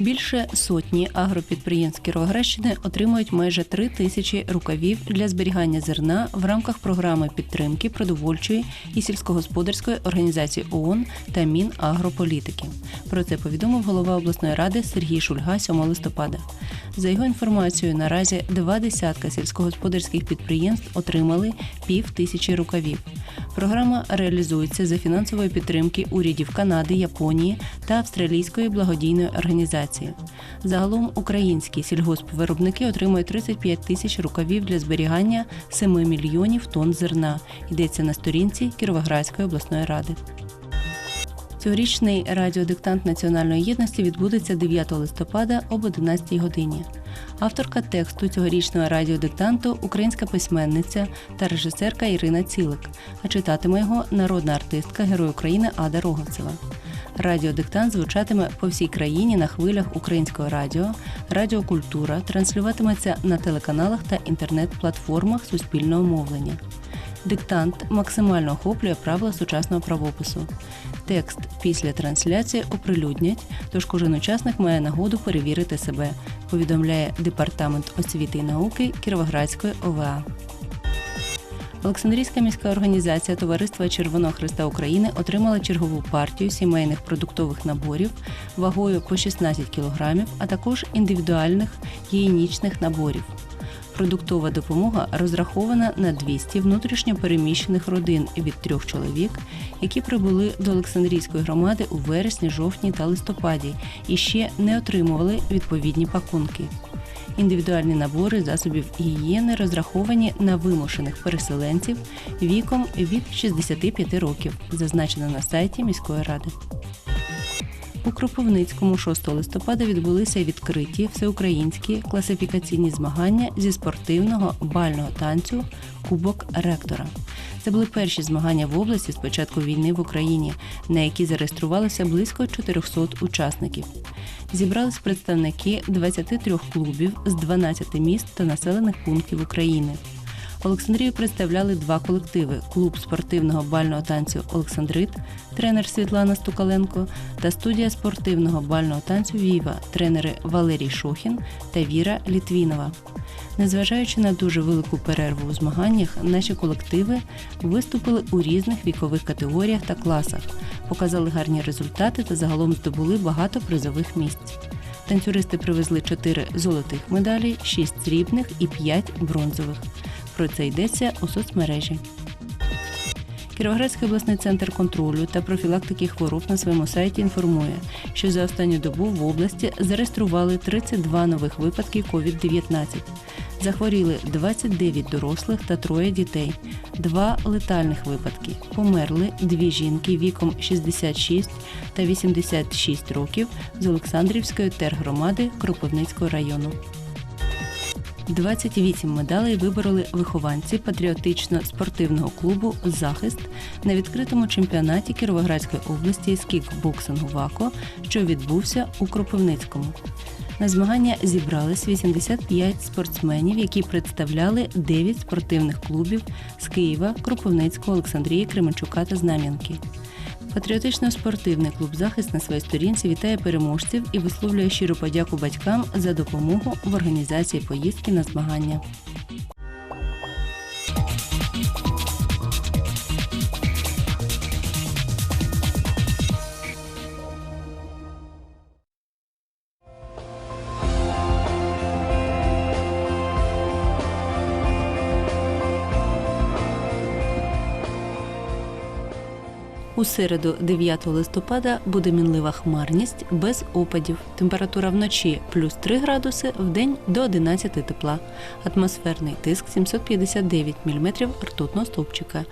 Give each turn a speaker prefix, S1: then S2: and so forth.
S1: Більше сотні агропідприємств Кіровоградщини отримують майже три тисячі рукавів для зберігання зерна в рамках програми підтримки продовольчої і сільськогосподарської організації ООН та Мінагрополітики. Про це повідомив голова обласної ради Сергій Шульга 7 листопада. За його інформацією, наразі два десятка сільськогосподарських підприємств отримали пів тисячі рукавів. Програма реалізується за фінансової підтримки урядів Канади, Японії та Австралійської благодійної організації. Загалом українські сільгоспвиробники отримують 35 тисяч рукавів для зберігання 7 мільйонів тонн зерна. Йдеться на сторінці Кіровоградської обласної ради. Цьогорічний радіодиктант національної єдності відбудеться 9 листопада об 11 годині. Авторка тексту цьогорічного радіодиктанту українська письменниця та режисерка Ірина Цілик, а читатиме його народна артистка Герой України Ада Роговцева. Радіодиктант звучатиме по всій країні на хвилях українського радіо, радіокультура транслюватиметься на телеканалах та інтернет-платформах суспільного мовлення. Диктант максимально охоплює правила сучасного правопису. Текст після трансляції оприлюднять, тож кожен учасник має нагоду перевірити себе, повідомляє Департамент освіти і науки Кіровоградської ОВА. Олександрійська міська організація Товариства Червоного Христа України отримала чергову партію сімейних продуктових наборів вагою по 16 кг, а також індивідуальних гігієнічних наборів. Продуктова допомога розрахована на 200 внутрішньо переміщених родин від трьох чоловік, які прибули до Олександрійської громади у вересні, жовтні та листопаді і ще не отримували відповідні пакунки. Індивідуальні набори засобів гігієни розраховані на вимушених переселенців віком від 65 років, зазначено на сайті міської ради. У Кропивницькому 6 листопада відбулися відкриті всеукраїнські класифікаційні змагання зі спортивного бального танцю Кубок ректора. Це були перші змагання в області з початку війни в Україні, на які зареєструвалося близько 400 учасників. Зібрались представники 23 клубів з 12 міст та населених пунктів України. Олександрію представляли два колективи: клуб спортивного бального танцю Олександрит, тренер Світлана Стукаленко та студія спортивного бального танцю Віва, тренери Валерій Шохін та Віра Літвінова. Незважаючи на дуже велику перерву у змаганнях, наші колективи виступили у різних вікових категоріях та класах, показали гарні результати та загалом здобули багато призових місць. Танцюристи привезли 4 золотих медалі, 6 срібних і 5 бронзових. Про це йдеться у соцмережі. Кіровоградський обласний центр контролю та профілактики хвороб на своєму сайті інформує, що за останню добу в області зареєстрували 32 нових випадки COVID-19. Захворіли 29 дорослих та троє дітей, два летальних випадки. Померли дві жінки віком 66 та 86 років з Олександрівської тергромади Кропивницького району. 28 медалей вибороли вихованці патріотично-спортивного клубу Захист на відкритому чемпіонаті Кіровоградської області з кікбоксингу ВАКО, що відбувся у Кропивницькому. На змагання зібрались 85 спортсменів, які представляли 9 спортивних клубів з Києва, Кропивницького, Олександрії, Кременчука та Знам'янки. Патріотично-спортивний клуб Захист на своїй сторінці вітає переможців і висловлює щиру подяку батькам за допомогу в організації поїздки на змагання. У середу, 9 листопада, буде мінлива хмарність без опадів. Температура вночі плюс 3 градуси, в день до 11 тепла. Атмосферний тиск 759 мм ртутного стовпчика.